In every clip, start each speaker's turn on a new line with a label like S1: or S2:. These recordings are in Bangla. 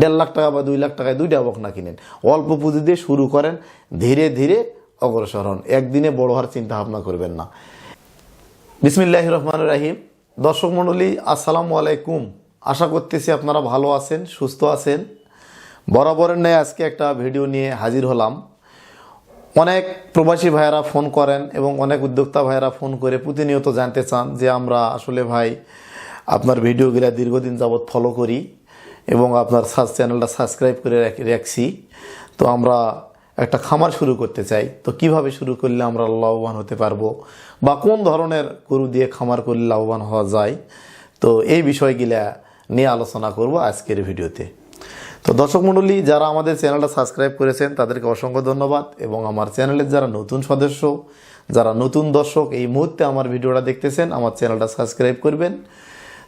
S1: দেড় লাখ টাকা বা দুই লাখ টাকায় দুইটা বকনা কিনেন। অল্প পুঁজি দিয়ে শুরু করেন, ধীরে ধীরে অগ্রসর হন। একদিনে বড় হওয়ার চিন্তা ভাবনা করবেন না। বিসমিল্লাহ রহমান রাহিম। দর্শক মণ্ডলী, আসসালামু আলাইকুম। আশা করতেছি আপনারা ভালো আছেন, সুস্থ আছেন। বরাবরের ন্যায় আজকে একটা ভিডিও নিয়ে হাজির হলাম। অনেক প্রবাসী ভাইয়েরা ফোন করেন এবং অনেক উদ্যোক্তা ভাইয়েরা ফোন করে প্রতিনিয়ত জানতে চান যে আমরা আসলে ভাই আপনার ভিডিওগুলো দীর্ঘদিন যাবৎ ফলো করি। এবং আপনার সার্চ চ্যানেলটা সাবস্ক্রাইব করে রাখ- রাখছি। তো আমরা একটা খামার শুরু করতে চাই। তো কীভাবে শুরু করলে আমরা লাভবান হতে পারব? বা কোন ধরনের গরু দিয়ে খামার করলে লাভবান হওয়া যায়? তো এই বিষয়গুলা নিয়ে আলোচনা করব আজকের ভিডিওতে। তো দর্শক মণ্ডলী যারা আমাদের চ্যানেলটা সাবস্ক্রাইব করেছেন, তাদেরকে অসংখ্য ধন্যবাদ। এবং আমার চ্যানেলের যারা নতুন সদস্য, যারা নতুন দর্শক, এই মুহূর্তে আমার ভিডিওটা দেখতেছেন, আমার চ্যানেলটা সাবস্ক্রাইব করবেন।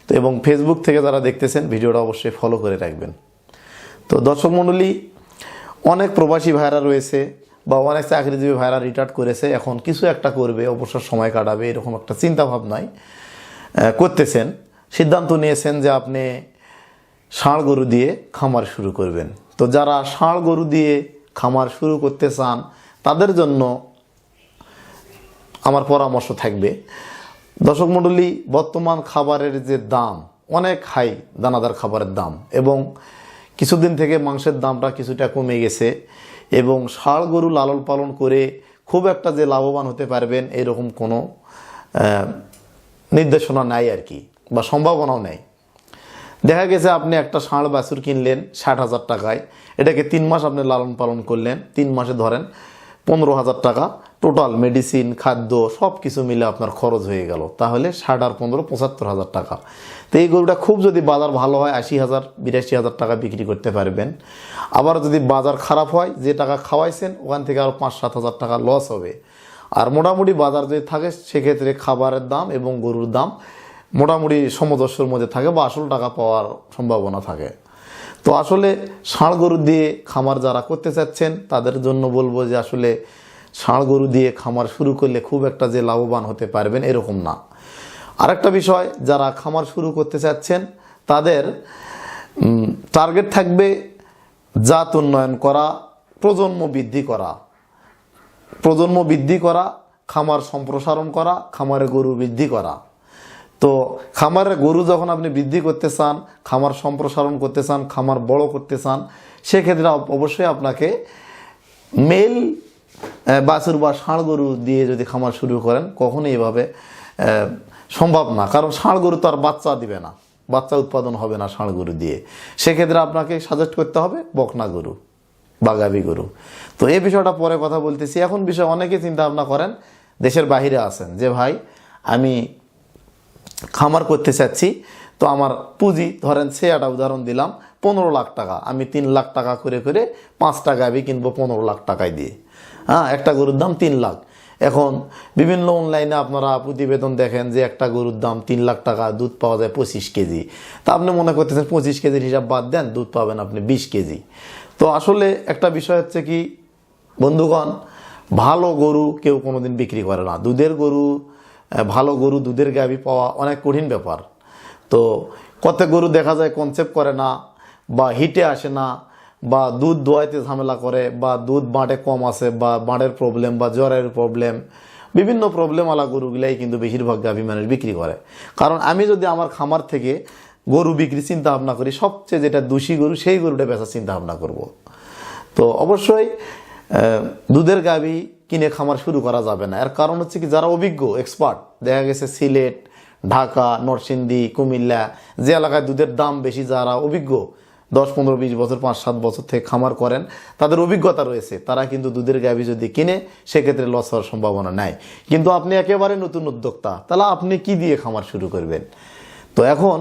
S1: তো এবং ফেসবুক থেকে যারা দেখতেছেন, ভিডিওটা অবশ্যই ফলো করে রাখবেন। তো দর্শক মণ্ডলী, অনেক প্রবাসী ভাইরা রয়েছে বা অনেক চাকরিজীবী ভাইরা রিটায়ার্ড করেছে, এখন কিছু একটা করবে, অবসর সময় কাটাবে, এরকম একটা চিন্তা ভাবনায় করতেছেন। সিদ্ধান্ত নিয়েছেন যে আপনি ষাঁড় গরু দিয়ে খামার শুরু করবেন। তো যারা ষাঁড় গরু দিয়ে খামার শুরু করতে চান, তাদের জন্য আমার পরামর্শ থাকবে। দর্শক মণ্ডলী, বর্তমান খাবারের যে দাম, অনেক হাই দানাদার খাবারের দাম এবং কিছুদিন থেকে মাংসের দামটা কিছুটা কমে গেছে এবং ষাঁড় গরু লালন পালন করে খুব একটা যে লাভবান হতে পারবেন এরকম কোনো নির্দেশনা নাই আর কি বা সম্ভাবনাও নেই। দেখা গেছে আপনি একটা ষাঁড় বাছুর কিনলেন ষাট হাজার টাকায়, এটাকে তিন মাস আপনি লালন পালন করলেন, তিন মাসে ধরেন পনেরো হাজার টাকা। টোটাল মেডিসিন খাদ্য সব কিছু মিলে আপনার খরচ হয়ে গেল। তাহলে ষাট আর পনেরো, পঁচাত্তর হাজার টাকা। তো এই গরুটা খুব যদি বাজার ভালো হয়, আশি হাজার, বিরাশি হাজার টাকা বিক্রি করতে পারবেন। আবার যদি বাজার খারাপ হয়, যে টাকা খাওয়াইছেন, ওখান থেকে আরও পাঁচ সাত হাজার টাকা লস হবে। আর মোটামুটি বাজার যদি থাকে, সেক্ষেত্রে খাবারের দাম এবং গরুর দাম মোটামুটি সমদর্শর মধ্যে থাকে বা আসল টাকা পাওয়ার সম্ভাবনা থাকে। তো আসলে ষাঁড় গরু দিয়ে খামার যারা করতে চাচ্ছেন, তাদের জন্য বলব যে আসলে ষাঁড় গরু দিয়ে খামার শুরু করলে খুব একটা যে লাভবান হতে পারবেন এরকম না। আরেকটা বিষয়, যারা খামার শুরু করতে চাচ্ছেন, তাদের টার্গেট থাকবে জাত উন্নয়ন করা, প্রজন্ম বৃদ্ধি করা। প্রজন্ম বৃদ্ধি করা, খামার সম্প্রসারণ করা, খামারে গরু বৃদ্ধি করা। তো খামারে গরু যখন আপনি বৃদ্ধি করতে চান, খামার সম্প্রসারণ করতে চান, খামার বড় করতে চান, সেক্ষেত্রে অবশ্যই আপনাকে মেল বাছুর বা ষাঁড় গরু দিয়ে যদি খামার শুরু করেন, কখনোই এভাবে সম্ভব না। কারণ ষাঁড় গরু তো আর বাচ্চা দিবে না। বাচ্চা উৎপাদন হবে না ষাঁড় গরু দিয়ে। সেক্ষেত্রে আপনাকে সাজেস্ট করতে হবে বকনা গরু বা গাভী গরু। তো এই বিষয়টা পরে কথা বলতেছি। এখন বিষয় অনেকে চিন্তা ভাবনা করেন, দেশের বাইরে আছেন যে, ভাই, আমি খামার করতে চাচ্ছি, তো আমার পুঁজি, ধরেন সে একটা উদাহরণ দিলাম, পনেরো লাখ টাকা। আমি তিন লাখ টাকা করে করে পাঁচ পাঁচটা গাভি কিনবো পনেরো লাখ টাকায় দিয়ে। হ্যাঁ একটা গরুর দাম তিন লাখ। এখন বিভিন্ন অনলাইনে আপনারা প্রতিবেদন দেখেন যে একটা গরুর দাম তিন লাখ টাকা, দুধ পাওয়া যায় পঁচিশ কেজি। তা আপনি মনে করতেছেন পঁচিশ কেজির হিসাব বাদ দেন, দুধ পাবেন আপনি বিশ কেজি। তো আসলে একটা বিষয় হচ্ছে কি, বন্ধুগণ, ভালো গরু কেউ কোনোদিন বিক্রি করে না। দুধের গরু ভালো গরু দুধের গাভি পাওয়া অনেক কঠিন ব্যাপার। তো কত গরু দেখা যায় কনসেপ্ট করে না, বা হিটে আসে না, বা দুধ দোয়াইতে ঝামেলা করে, বা দুধ বাঁটে কম আছে বা বাঁটের প্রবলেম বা জ্বরের প্রবলেম বিভিন্ন প্রবলেম আলা গরুগুলাই কিন্তু বেশিরভাগ গাভী মানুষ বিক্রি করে। কারণ আমি যদি আমার খামার থেকে গরু বিক্রি চিন্তা ভাবনা করি, সবচেয়ে যেটা দোষী গরু, সেই গরুটা বেচার চিন্তা ভাবনা করব। তো অবশ্যই দুধের গাভী কিনে খামার শুরু করা যাবে না। এর কারণ হচ্ছে কি, যারা অভিজ্ঞ এক্সপার্ট দেখা গেছে সিলেট, ঢাকা, নরসিংদী, কুমিল্লা, যে এলাকায় দুধের দাম বেশি, যারা অভিজ্ঞ, দশ, পনেরো, বিশ বছর, পাঁচ, সাত বছর থেকে খামার করেন, তাদের অভিজ্ঞতা রয়েছে। তারা কিন্তু দুধের গাভী যদি কিনে, সেক্ষেত্রে লস হওয়ার সম্ভাবনা নাই। কিন্তু আপনি একেবারে নতুন উদ্যোক্তা, তাহলে আপনি কি দিয়ে খামার শুরু করবেন? তো এখন,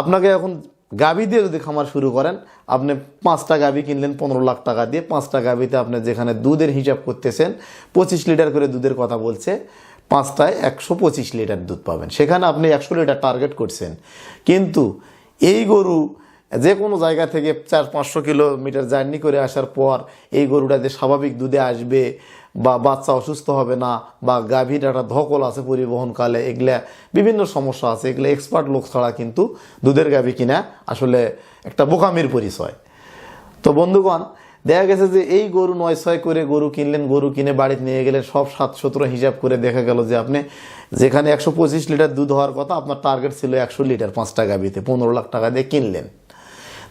S1: আপনাকে এখন গাভী দিয়ে যদি খামার শুরু করেন, আপনি পাঁচটা গাভী কিনলেন পনেরো লাখ টাকা দিয়ে। পাঁচটা গাভীতে আপনি যেখানে দুধের হিসাব করতেছেন, পঁচিশ লিটার করে দুধের কথা বলছে, পাঁচটায় একশো পঁচিশ লিটার দুধ পাবেন। সেখানে আপনি একশো লিটার টার্গেট করছেন। কিন্তু এই গরু যে কোনো জায়গা থেকে চার পাঁচশো কিলোমিটার জার্নি করে আসার পর, এই গরুটা যে স্বাভাবিক দুধে আসবে বা বাচ্চা অসুস্থ হবে না, বা গাভীর একটা ধকল আছে পরিবহনকালে, এগুলা বিভিন্ন সমস্যা আছে, এগুলো এক্সপার্ট লোক ছাড়া কিন্তু দুধের গাভী কিনা আসলে একটা বোকামির পরিচয়। তো বন্ধুগণ, দেখা গেছে যে এই গরু নয় ছয় করে গরু কিনলেন, গরু কিনে বাড়িতে নিয়ে গেলেন, সব সাত সতেরো হিসাব করে দেখা গেল যে আপনি যেখানে একশো পঁচিশ লিটার দুধ হওয়ার কথা, আপনার টার্গেট ছিল একশো লিটার পাঁচটা বিতে পনেরো লাখ টাকা দিয়ে কিনলেন।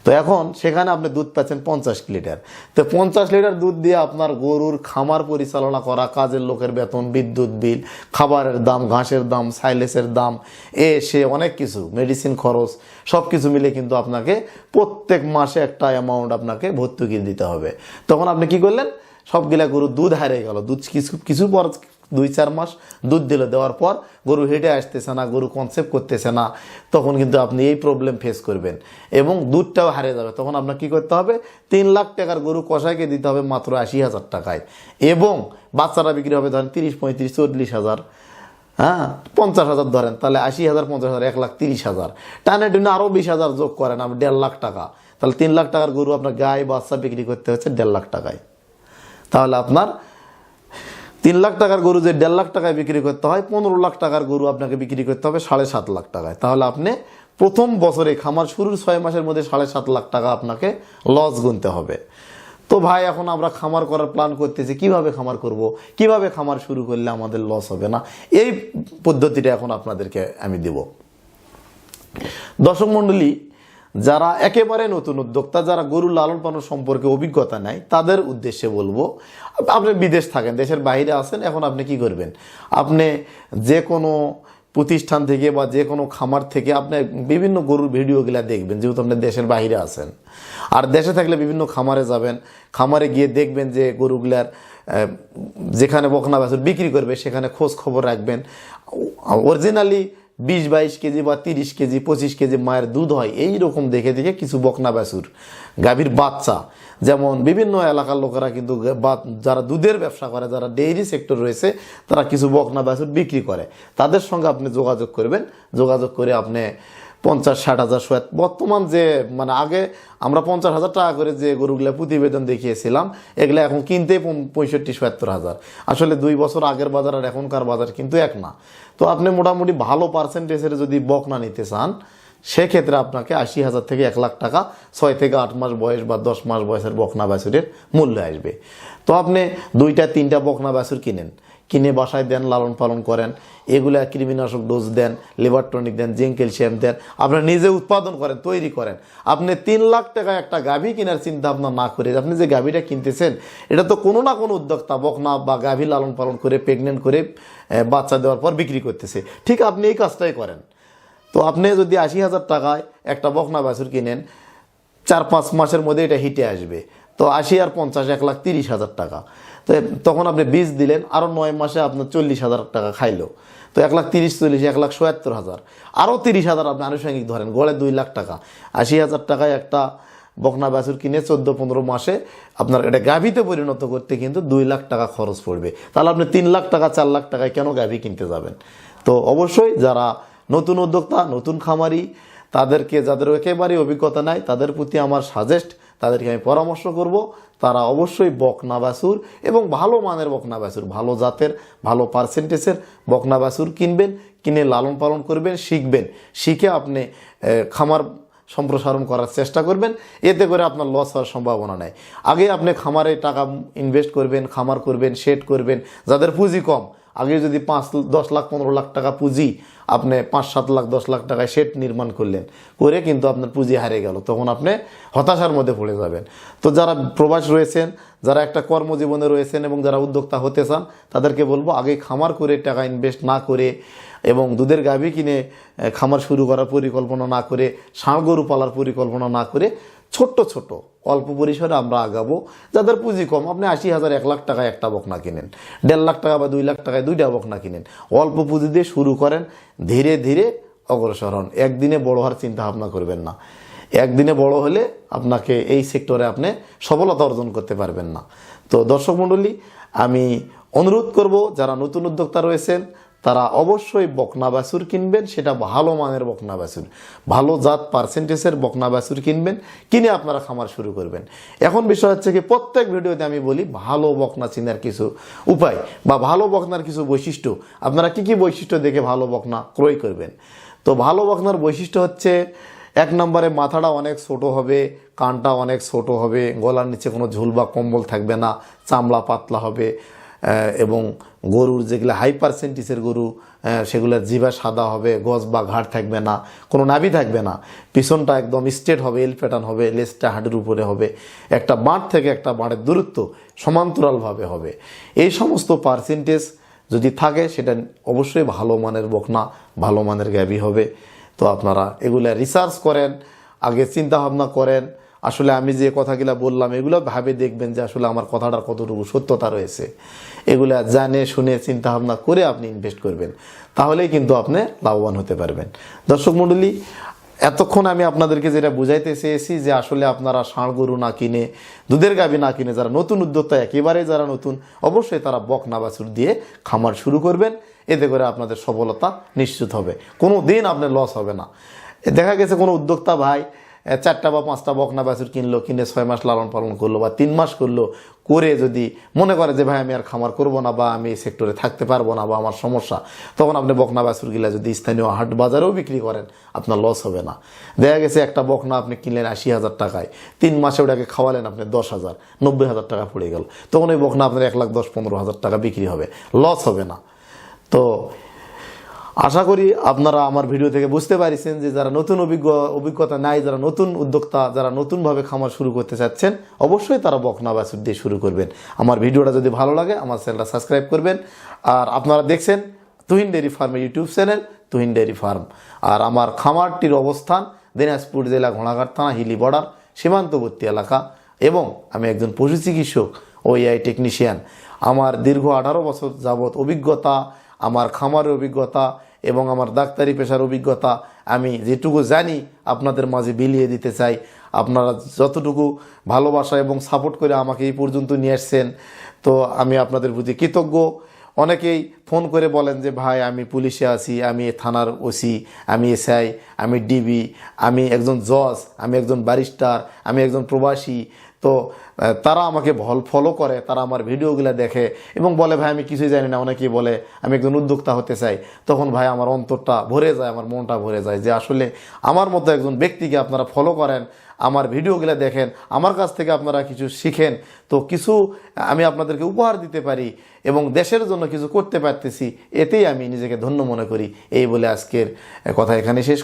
S1: তো এখন সেখানে আপনি দুধ পাচ্ছেন পঞ্চাশ লিটার। তো পঞ্চাশ লিটার দুধ দিয়ে আপনার গরুর খামার পরিচালনা করা, কাজের লোকের বেতন, বিদ্যুৎ বিল, খাবারের দাম, ঘাসের দাম, সাইলেসের দাম, এ, সে, অনেক কিছু মেডিসিন খরচ সব কিছু মিলে কিন্তু আপনাকে প্রত্যেক মাসে একটা অ্যামাউন্ট আপনাকে ভর্তুকি দিতে হবে। তখন আপনি কি করলেন? সবগুলা গরু দুধ হারিয়ে গেল। দুধ কিছু কিছু দুই চার মাস দুধ দিল দেওয়ার পর গরু হেঁটে আসতেছে না, গরু কনসেপ্ট করতেছে না, তখন কিন্তু আপনি এই প্রবলেম ফেস করবেন। এবং দুধটাও হারিয়ে যাবে। তখন আপনার কি করতে হবে? তিন লাখ টাকার গরু কষাইকে দিতে হবে মাত্র আশি হাজার টাকায়। এবং বাচ্চারা বিক্রি হবে ধরেন তিরিশ, পঁয়ত্রিশ, চল্লিশ হাজার। হ্যাঁ পঞ্চাশ হাজার ধরেন, তাহলে আশি হাজার, পঞ্চাশ হাজার, এক লাখ তিরিশ হাজার। টানে টুনে আরও বিশ হাজার যোগ করেন আপনি, দেড় লাখ টাকা। তাহলে তিন লাখ টাকার গরু আপনার গায়ে বাচ্চা বিক্রি করতে হচ্ছে দেড় লাখ টাকায়। তাহলে আপনার তিন লাখ টাকার গরু যে দেড় লাখ টাকায় বিক্রি করতে হয়, পনেরো লাখ টাকার গরু আপনাকে বিক্রি করতে হবে সাড়ে সাত লাখ টাকায়। তাহলে আপনি প্রথম বছরে খামার শুরুর ছয় মাসের মধ্যে সাড়ে সাত লাখ টাকা আপনাকে লস গুনতে হবে। তো ভাই, এখন আমরা খামার করার প্ল্যান করতেছি, কীভাবে খামার করব? কীভাবে খামার শুরু করলে আমাদের লস হবে না? এই পদ্ধতিটা এখন আপনাদেরকে আমি দেব। দর্শক মণ্ডলী যারা একেবারে নতুন উদ্যোক্তা, যারা গরু লালন পালন সম্পর্কে অভিজ্ঞতা নেয় তাদের উদ্দেশ্যে বলব, আপনি বিদেশ থাকেন, দেশের বাইরে আছেন, এখন আপনি কি করবেন? আপনি যে কোনো প্রতিষ্ঠান থেকে বা যে কোনো খামার থেকে আপনি বিভিন্ন গরুর ভিডিওগুলো দেখবেন, যেহেতু আপনি দেশের বাইরে আছেন। আর দেশে থাকলে বিভিন্ন খামারে যাবেন, খামারে গিয়ে দেখবেন যে গরুগুলার যেখানে বকনা বাছুর বিক্রি করবে, সেখানে খোঁজ খবর রাখবেন। অরিজিনালি বিশ বাইশ কেজি বা তিরিশ কেজি, পঁচিশ কেজি মায়ের দুধ হয় এই রকম দেখে দেখে কিছু বকনা বেসুর, গাভীর বাচ্চা। যেমন বিভিন্ন এলাকার লোকেরা কিন্তু যারা দুধের ব্যবসা করে, যারা ডেইরি সেক্টর রয়েছে, তারা কিছু বকনা বেসুর বিক্রি করে। তাদের সঙ্গে আপনি যোগাযোগ করবেন। যোগাযোগ করে আপনি পঞ্চাশ, ষাট হাজার সোয়াত বর্তমান যে মানে আগে আমরা পঞ্চাশ হাজার টাকা করে যে গরুগুলো প্রতিবেদন দেখিয়েছিলাম, এগুলো এখন কিনতেই পঁয়ষট্টি, সত্তর হাজার। আসলে দুই বছর আগের বাজার আর এখনকার বাজার কিন্তু এক না। তো আপনি মোটামুটি ভালো পার্সেন্টেজের যদি বকনা নিতে চান, সেক্ষেত্রে আপনাকে আশি হাজার থেকে এক লাখ টাকা ছয় থেকে আট মাস বয়স বা দশ মাস বয়সের বকনা বাছুরের মূল্য আসবে। তো আপনি দুইটা, তিনটা বকনা বাছুর কিনেন। কিনে বাসায় দেন, লালন পালন করেন। এগুলা কৃমিনাশক ডোজ দেন লিভার টনিক দেন, জিঙ্ক, ক্যালসিয়াম দেন। আপনার নিজে উৎপাদন করেন, তৈরি করেন। আপনি তিন লাখ টাকা একটা গাভী কেনার চিন্তা ভাবনা না করে আপনি যে গাভীটা কিনতেছেন, এটা তো কোনো না কোনো উদ্যোক্তা বকনা বা গাভী লালন পালন করে প্রেগনেন্ট করে বাচ্চা দেওয়ার পর বিক্রি করতেছে। ঠিক আপনি এই কাজটাই করেন। তো আপনি যদি আশি হাজার টাকায় একটা বকনা বাছুর কিনেন, চার পাঁচ মাসের মধ্যে এটা হিটে আসবে। তো আশি আর পঞ্চাশ, এক লাখ তিরিশ হাজার টাকা। তখন আপনি বীজ দিলেন আরও নয় মাসে আপনার চল্লিশ হাজার টাকা খাইলো। তো এক লাখ তিরিশ, চল্লিশ, এক লাখ সয়াত্তর হাজার। আরও তিরিশ হাজার আপনি আনুষঙ্গিক ধরেন, গড়ে দুই লাখ টাকা। আশি হাজার টাকায় একটা বকনা বাছুর কিনে চোদ্দ পনেরো মাসে আপনার এটা গাভীতে পরিণত করতে কিন্তু দুই লাখ টাকা খরচ পড়বে। তাহলে আপনি তিন লাখ টাকা, চার লাখ টাকায় কেন গাভী কিনতে যাবেন? তো অবশ্যই যারা নতুন উদ্যোক্তা, নতুন খামারি, তাদেরকে, যাদের একেবারেই অভিজ্ঞতা নাই, তাদের প্রতি আমার সাজেস্ট তাদেরকে আমি পরামর্শ করব। তারা অবশ্যই বকনা বাছুর এবং ভালো মানের বকনা বাছুর ভালো জাতের, ভালো পার্সেন্টেজের বকনা বাছুর কিনবেন, কিনে লালন পালন করবেন, শিখবেন। শিখে আপনি খামার সম্প্রসারণ করার চেষ্টা করবেন। এতে করে আপনার লস হওয়ার সম্ভাবনা নেই। আগে আপনি খামারে টাকা ইনভেস্ট করবেন, খামার করবেন সেট করবেন, যাদের পুঁজি কম আগে যদি পাঁচ, দশ লাখ, পনেরো লাখ টাকা পুঁজি আপনি পাঁচ, সাত লাখ, দশ লাখ টাকায় সেট নির্মাণ করলেন, করে কিন্তু আপনার পুঁজি হারিয়ে গেল, তখন আপনি হতাশার মধ্যে পড়ে যাবেন। তো যারা প্রবাস রয়েছেন, যারা একটা কর্মজীবনে রয়েছেন এবং যারা উদ্যোক্তা হতে চান, তাদেরকে বলব আগে খামার করে টাকা ইনভেস্ট না করে এবং দুধের গাভী কিনে খামার শুরু করার পরিকল্পনা না করে, ষাঁড় গরু পালার পরিকল্পনা না করে ছোট্ট ছোট অল্প পরিসরে আমরা আগাবো। যাদের পুঁজি কম, আপনি আশি হাজার, এক লাখ টাকায় একটা বকনা কিনেন। দেড় লাখ টাকা বা দুই লাখ টাকায় দুইটা বকনা কিনেন। অল্প পুঁজি দিয়ে শুরু করেন, ধীরে ধীরে অগ্রসর হন। একদিনে বড় হওয়ার চিন্তা ভাবনা করবেন না। একদিনে বড় হলে আপনাকে এই সেক্টরে আপনি সফলতা অর্জন করতে পারবেন না। তো দর্শক মণ্ডলী, আমি অনুরোধ করব, যারা নতুন উদ্যোক্তা রয়েছেন তারা অবশ্যই বকনা বাছুর কিনবেন, সেটা ভালো মানের বকনা বাছুর। ভালো জাত পার্সেন্টেজের বকনা বাছুর কিনবেন, কিনে আপনারা খামার শুরু করবেন। এখন বিষয় হচ্ছে কি, প্রত্যেক ভিডিওতে আমি বলি, ভালো বকনা চিনার কিছু উপায় বা ভালো বকনার কিছু বৈশিষ্ট্য। আপনারা কি কি বৈশিষ্ট্য দেখে ভালো বকনা ক্রয় করবেন? তো ভালো বকনার বৈশিষ্ট্য হচ্ছে, এক নম্বরে মাথাটা অনেক ছোট হবে, কানটা অনেক ছোট হবে, গলার নিচে কোনো ঝুল বা কম্বল থাকবে না, চামড়া পাতলা হবে। এবং গরুর যেগুলো হাই পার্সেন্টিসের গরু সেগুলোর জিভা সাদা হবে গজ বা ঘাট থাকবে না, কোনো নাভি থাকবে না। পিছনটা একদম স্ট্রেট হবে এল প্যাটার্ন হবে, লেজটা হাঁটুর উপরে হবে। একটা বাঁট থেকে একটা বাঁটের দূরত্ব সমান্তরালভাবে হবে। এই সমস্ত পার্সেন্টেজ যদি থাকে, সেটা অবশ্যই ভালো মানের বকনা, ভালো মানের গ্যাবি হবে। তো আপনারা এগুলা রিসার্চ করেন, আগে চিন্তা ভাবনা করেন আসলে আমি যে কথাগুলো বললাম, এগুলো ভাবে দেখবেন যে আসলে আমার কথাটার কতটুকু সত্যতা রয়েছে। এগুলা জানে, শুনে চিন্তা ভাবনা করে আপনি ইনভেস্ট করবেন। তাহলেই কিন্তু আপনি লাভবান হতে পারবেন। দর্শক মণ্ডলী এতক্ষণ আমি আপনাদেরকে যেটা বুঝাইতে চেয়েছি যে আসলে আপনারা ষাঁড় গরু না কিনে, দুধের গাবি না কিনে, যারা নতুন উদ্যোক্তা, একেবারে যারা নতুন, অবশ্যই তারা বক বকনা বাছুর দিয়ে খামার শুরু করবেন। এতে করে আপনাদের সফলতা নিশ্চিত হবে। কোনো দিন আপনার লস হবে না। দেখা গেছে কোনো উদ্যোক্তা ভাই চারটা বা পাঁচটা বকনা বাছুর কিনলো, কিনে ছয় মাস লালন পালন করল বা তিন মাস করল, করে যদি মনে করে যে, ভাই, আমি আর খামার করব না বা আমি এই সেক্টরে থাকতে পারব না বা আমার সমস্যা, তখন আপনি বকনা বাছুর গিলা যদি স্থানীয় হাট বাজারেও বিক্রি করেন, আপনার লস হবে না। দেখা গেছে একটা বকনা আপনি কিনলেন আশি হাজার টাকায়, তিন মাসে ওটাকে খাওয়ালেন আপনি দশ হাজার, নব্বই হাজার টাকা পড়ে গেল। তখন ওই বকনা আপনার এক লাখ দশ, পনেরো হাজার টাকা বিক্রি হবে লস হবে না। তো আশা করি আপনারা আমার ভিডিও থেকে বুঝতে পারিছেন যে যারা নতুন অভিজ্ঞ, অভিজ্ঞতা নাই, যারা নতুন উদ্যোক্তা, যারা নতুনভাবে খামার শুরু করতে চাচ্ছেন, অবশ্যই তারা বকনা বাছুর দিয়ে শুরু করবেন। আমার ভিডিওটা যদি ভালো লাগে, আমার চ্যানেলটা সাবস্ক্রাইব করবেন। আর আপনারা দেখছেন তুহিন ডেয়ারি ফার্মের YouTube channel, Tuhin dairy farm. আর আমার খামারটির অবস্থান দিনাজপুর জেলা ঘোড়াঘাট থানা, হিলি বর্ডার, সীমান্তবর্তী এলাকা। এবং আমি একজন পশু চিকিৎসক ও এআই টেকনিশিয়ান। আমার দীর্ঘ আঠারো বছর যাবৎ অভিজ্ঞতা, আমার খামারের অভিজ্ঞতা এবং আমার ডাক্তারি পেশার অভিজ্ঞতা, আমি যেটুকু জানি, আপনাদের মাঝে বিলিয়ে দিতে চাই। আপনারা যতটুকু ভালোবাসা এবং সাপোর্ট করে আমাকে এই পর্যন্ত নিয়ে আসছেন, তো আমি আপনাদের প্রতি কৃতজ্ঞ। অনেকেই ফোন করে বলেন যে, ভাই, আমি পুলিশে আছি, আমি থানার ওসি, আমি এসআই, আমি ডিবি, আমি একজন জজ, আমি একজন ব্যারিস্টার, আমি একজন প্রবাসী তো তারা আমাকে ভল ফলো করে, তারা আমার ভিডিওগুলো দেখে এবং বলে, ভাই, আমি কিছুই জানি না। অনেকেই বলে, আমি একজন উদ্যোক্তা হতে চাই। তখন, ভাই, আমার অন্তরটা ভরে যায়, আমার মনটা ভরে যায় যে আসলে আমার মতো একজন ব্যক্তিকে আপনারা ফলো করেন, আমার ভিডিওগুলো দেখেন, আমার কাছ থেকে আপনারা কিছু শিখেন। তো কিছু, আমি আপনাদেরকে উপহার দিতে পারি এবং দেশের জন্য কিছু করতে পারতেছি, এতেই আমি নিজেকে ধন্য মনে করি। এই বলে আজকের কথা এখানে শেষ